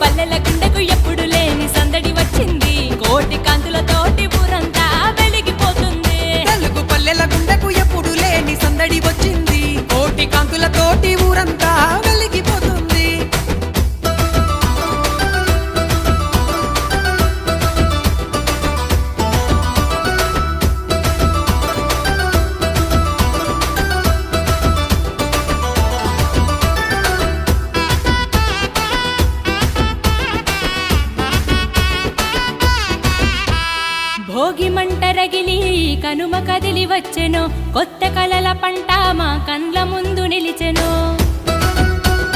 పల్లెలకు భోగి మంట రగిలి కనుమ కదిలి వచ్చెను కొత్త కలల పంట